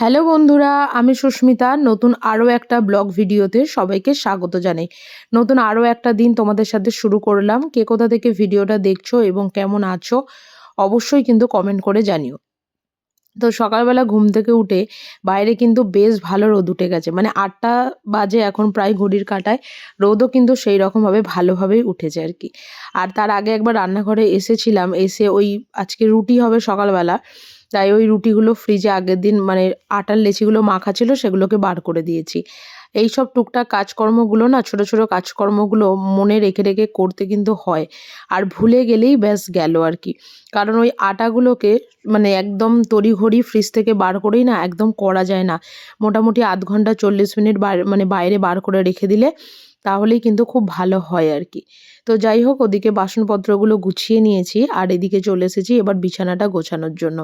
Hello বন্ধুরা, আমি সুস্মিতা। নতুন আরও একটা ব্লগ ভিডিওতে সবাইকে স্বাগত জানাই। নতুন আরও একটা দিন তোমাদের সাথে শুরু করলাম। কে কোথা থেকে ভিডিওটা দেখছ এবং কেমন আছো, অবশ্যই কিন্তু কমেন্ট করে জানিও। তো সকালবেলা ঘুম থেকে উঠে বাইরে কিন্তু বেশ ভালো রোদ উঠে গেছে। মানে আটটা বাজে এখন প্রায় ঘড়ির কাটায়। রোদও কিন্তু সেই রকমভাবে ভালোভাবেই উঠেছে আর কি। আর তার আগে একবার রান্নাঘরে এসেছিলাম। এসে ওই আজকে রুটি হবে সকালবেলা। তাই ওই রুটিগুলো ফ্রিজে আগের দিন মানে আটার লেচিগুলো মাখা ছিল সেগুলোকে বার করে দিয়েছি। এই সব টুকটাক কাজকর্মগুলো না, ছোট ছোট কাজকর্মগুলো মনে রেখে রেখে করতে কিন্তু হয়। আর ভুলে গেলেই ব্যাস গেল আর কি। কারণ ওই আটাগুলোকে মানে একদম তড়িঘড়ি ফ্রিজ থেকে বার করেই না একদম করা যায় না। মোটামুটি আধ ঘণ্টা চল্লিশ মিনিট মানে বাইরে বার করে রেখে দিলে তাহলেই কিন্তু খুব ভালো হয় আর কি। তো যাই হোক, ওদিকে বাসনপত্রগুলো গুছিয়ে নিয়েছি আর এদিকে চলে এসেছি এবার বিছানাটা গোছানোর জন্য।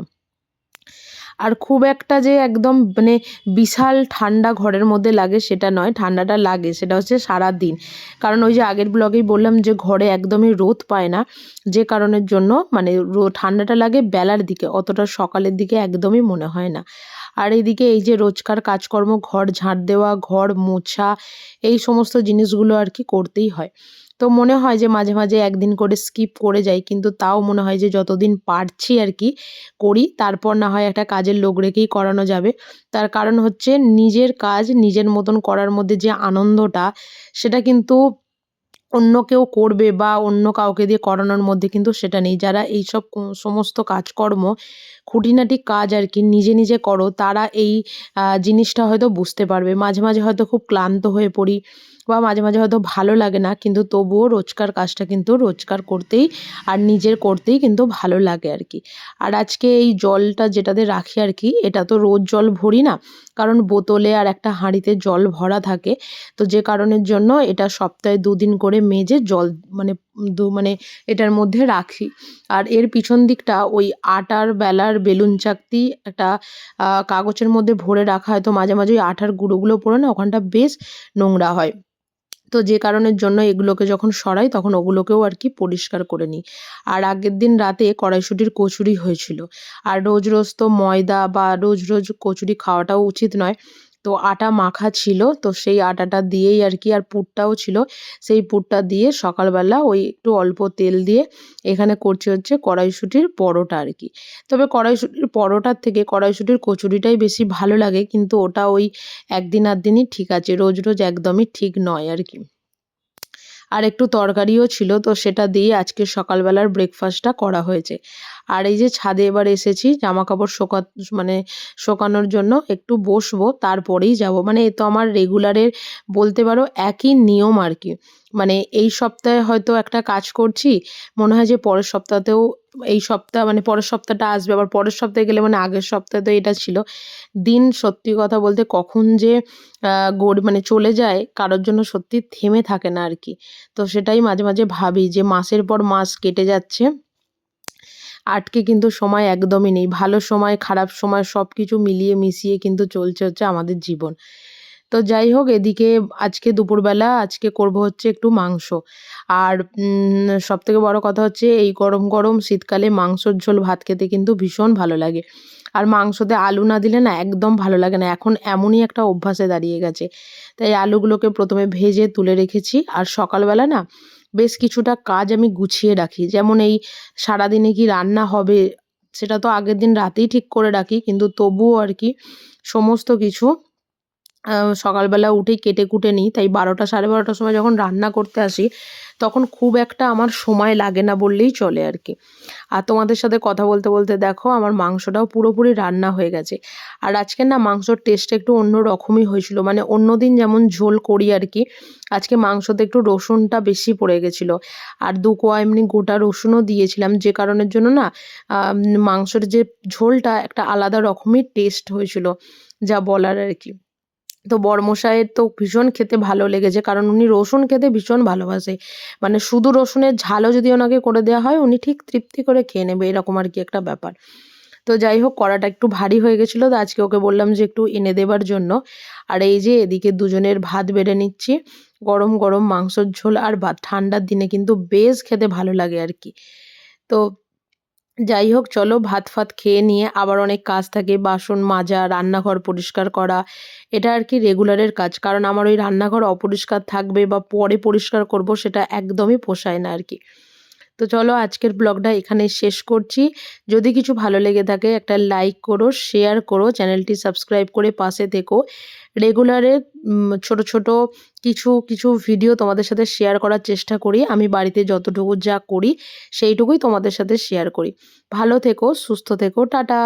আর খুব একটা যে একদম মানে বিশাল ঠান্ডা ঘরের মধ্যে লাগে সেটা নয়, ঠান্ডাটা লাগে, সেটা হচ্ছে সারা দিন কারণ ওই যে আগের ব্লগেই বললাম যে ঘরে একদমই রোদ পায় না, যে কারণের জন্য মানে ঠান্ডাটা লাগে বেলার দিকে, অতটা সকালের দিকে একদমই মনে হয় না। আর এদিকে এই যে রোজকার কাজকর্ম, ঘর ঝাঁট দেওয়া, ঘর মোছা, এই সমস্ত জিনিসগুলো আর কি করতেই হয়। তো মনে হয় যে মাঝে মাঝে একদিন করে স্কিপ করে যাই, কিন্তু তাও মনে হয় যে যতদিন পারছি আর কি করি, তারপর না হয় একটা কাজের লোক রেখেই করানো যাবে। তার কারণ হচ্ছে নিজের কাজ নিজের মতন করার মধ্যে যে আনন্দটা, সেটা কিন্তু অন্য কেউ করবে বা অন্য কাউকে দিয়ে করানোর মধ্যে কিন্তু সেটা নেই। যারা এইসব সমস্ত কাজকর্ম, খুঁটিনাটি কাজ আর কি নিজে নিজে করো, তারা এই জিনিসটা হয়তো বুঝতে পারবে। মাঝে মাঝে হয়তো খুব ক্লান্ত হয়ে পড়ি বা মাঝে মাঝে হয়তো ভালো লাগে না, কিন্তু তবুও রোজকার কাজটা কিন্তু রোজকার করতেই আর নিজের করতেই কিন্তু ভালো লাগে আর কি। আর আজকে এই জলটা যেটাতে রাখি আর কি, এটা তো রোজ জল ভরি না, কারণ বোতলে আর একটা হাঁড়িতে জল ভরা থাকে। তো যে কারণের জন্য এটা সপ্তাহে দুদিন করে মেজে জল মানে দু মানে এটার মধ্যে রাখি। আর এর পিছন দিকটা ওই আটার বেলার বেলুন চাকতি একটা কাগজের মধ্যে ভরে রাখা হয়, তো মাঝে মাঝে ওই আটার গুঁড়োগুলো পড়ে না ওখানটা বেশ নোংরা হয়। তো যে কারণের জন্য এগুলোকে যখন সরাই তখন ওগুলোকেও আর কি পরিষ্কার করে নিই। আর আগের দিন রাতে কড়াইশুটির কচুরি হয়েছিল। আর রোজ রোজ তো ময়দা বা রোজ রোজ কচুরি খাওয়াটাও উচিত নয়। তো আটা মাখা ছিল, তো সেই আটাটা দিয়েই আর কি, আর পুরটাও ছিল। সেই পুরটা দিয়ে সকালবেলা ওই একটু অল্প তেল দিয়ে এখানে করছি হচ্ছে কড়াইশুটির পরোটা আর কি। তবে কড়াইশুটির পরোটার থেকে কড়াইশুটির কচুরিটাই বেশি ভালো লাগে, কিন্তু ওটা ওই একদিন আর দিনই ঠিক আছে, রোজ রোজ একদমই ঠিক নয় আর কি। আর একটু তরকারিও ছিল, তো সেটা দিয়ে আজকে সকালবেলার ব্রেকফাস্টটা করা হয়েছে। আর এই যে ছাদে এবার এসেছি জামা কাপড় শোকা মানে শোকানোর জন্য একটু বসবো, তারপরেই যাব। মানে এ তো আমার রেগুলারের বলতে পারো একই নিয়ম আর কি। মানে এই সপ্তাহে হয়তো একটা কাজ করছি, মনে হয় যে পরের সপ্তাহতেও এই সপ্তাহ মানে পরের সপ্তাহটা আসবে, আবার পরের সপ্তাহে গেলে মানে আগের সপ্তাহে তো এটা ছিল। দিন সত্যি কথা বলতে কখন যে গড় মানে চলে যায়, কারোর জন্য সত্যি থেমে থাকে না আর কি তো সেটাই মাঝে মাঝে ভাবি যে, মাসের পর মাস কেটে যাচ্ছে। আটকে কিন্তু সময় একদমই নেই। ভালো সময়, খারাপ সময় সব কিছু মিলিয়ে মিশিয়ে কিন্তু চলছে হচ্ছে আমাদের জীবন। তো যাই হোক, এদিকে আজকে দুপুরবেলা আজকে করব হচ্ছে একটু মাংস। আর সবথেকে বড় কথা হচ্ছে এই গরম গরম শীতকালে মাংসর ঝোল ভাত খেতে কিন্তু ভীষণ ভালো লাগে। আর মাংসতে আলু না দিলে না একদম ভালো লাগে না, এখন এমনই একটা অভ্যাসে দাঁড়িয়ে গেছে। তাই আলুগুলোকে প্রথমে ভেজে তুলে রেখেছি, আর সকালবেলা না বেশ কিছুটা কাজ আমি গুছিয়ে রাখি। যেমন এই সারাদিনে কি রান্না হবে, সেটা তো আগের দিন রাতেই ঠিক করে রাখি, কিন্তু তবুও আর কি সমস্ত কিছু সকালবেলা উঠেই কেটে কুটে নিই। তাই বারোটা, সাড়ে বারোটার সময় যখন রান্না করতে আসি, তখন খুব একটা আমার সময় লাগে না বললেই চলে আর কি। আর তোমাদের সাথে কথা বলতে বলতে দেখো, আমার মাংসটাও পুরোপুরি রান্না হয়ে গেছে। আর আজকে না মাংসর টেস্টটা একটু অন্য রকমই হয়েছিল। মানে অন্য দিন যেমন ঝোল করি আর কি, আজকে মাংসতে একটু রসুনটা বেশি পড়ে গেছিল। আর দু কোয়া এমনি গোটা রসুনও দিয়েছিলাম, যে কারণের জন্য না মাংসের যে ঝোলটা একটা আলাদা রকমই টেস্ট হয়েছিল, যা বলার আর কি। তো বরমশাইয়ের তো ভীষণ খেতে ভালো লেগেছে, কারণ উনি রসুন খেতে ভীষণ ভালোবাসে। মানে শুধু রসুনের ঝালও যদি ওনাকে করে দেওয়া হয়, উনি ঠিক তৃপ্তি করে খেয়ে নেবে, এরকম আর কি একটা ব্যাপার। তো যাই হোক, কড়াটা একটু ভারী হয়ে গেছিল, তো আজকে ওকে বললাম যে একটু এনে দেবার জন্য। আর এই যে এদিকে দুজনের ভাত বেড়ে নিচ্ছি, গরম গরম মাংসর ঝোল আর ভাত, ঠান্ডার দিনে কিন্তু বেশ খেতে ভালো লাগে আর কি। তো যাই হোক, চলো ভাত ফাত খেয়ে নিয়ে আবার অনেক কাজ থাকে। বাসন মাজা, রান্নাঘর পরিষ্কার করা, এটা আর কি রেগুলারের কাজ। কারণ আমার ওই রান্নাঘর অপরিষ্কার থাকবে বা পরে পরিষ্কার করব সেটা একদমই পোষায় না আর কি। তো চলো আজকের ব্লগটা এখানে শেষ করছি। যদি কিছু ভালো লেগে থাকে একটা লাইক করো শেয়ার করো, চ্যানেলটি সাবস্ক্রাইব করে পাশে থেকো। রেগুলারে ছোট ছোট কিছু কিছু ভিডিও তোমাদের সাথে শেয়ার করার চেষ্টা করি। আমি বাড়িতে যতটুকু যা করি, সেইটুকুই তোমাদের সাথে শেয়ার করি। ভালো থেকো, সুস্থ থেকো, টাটা!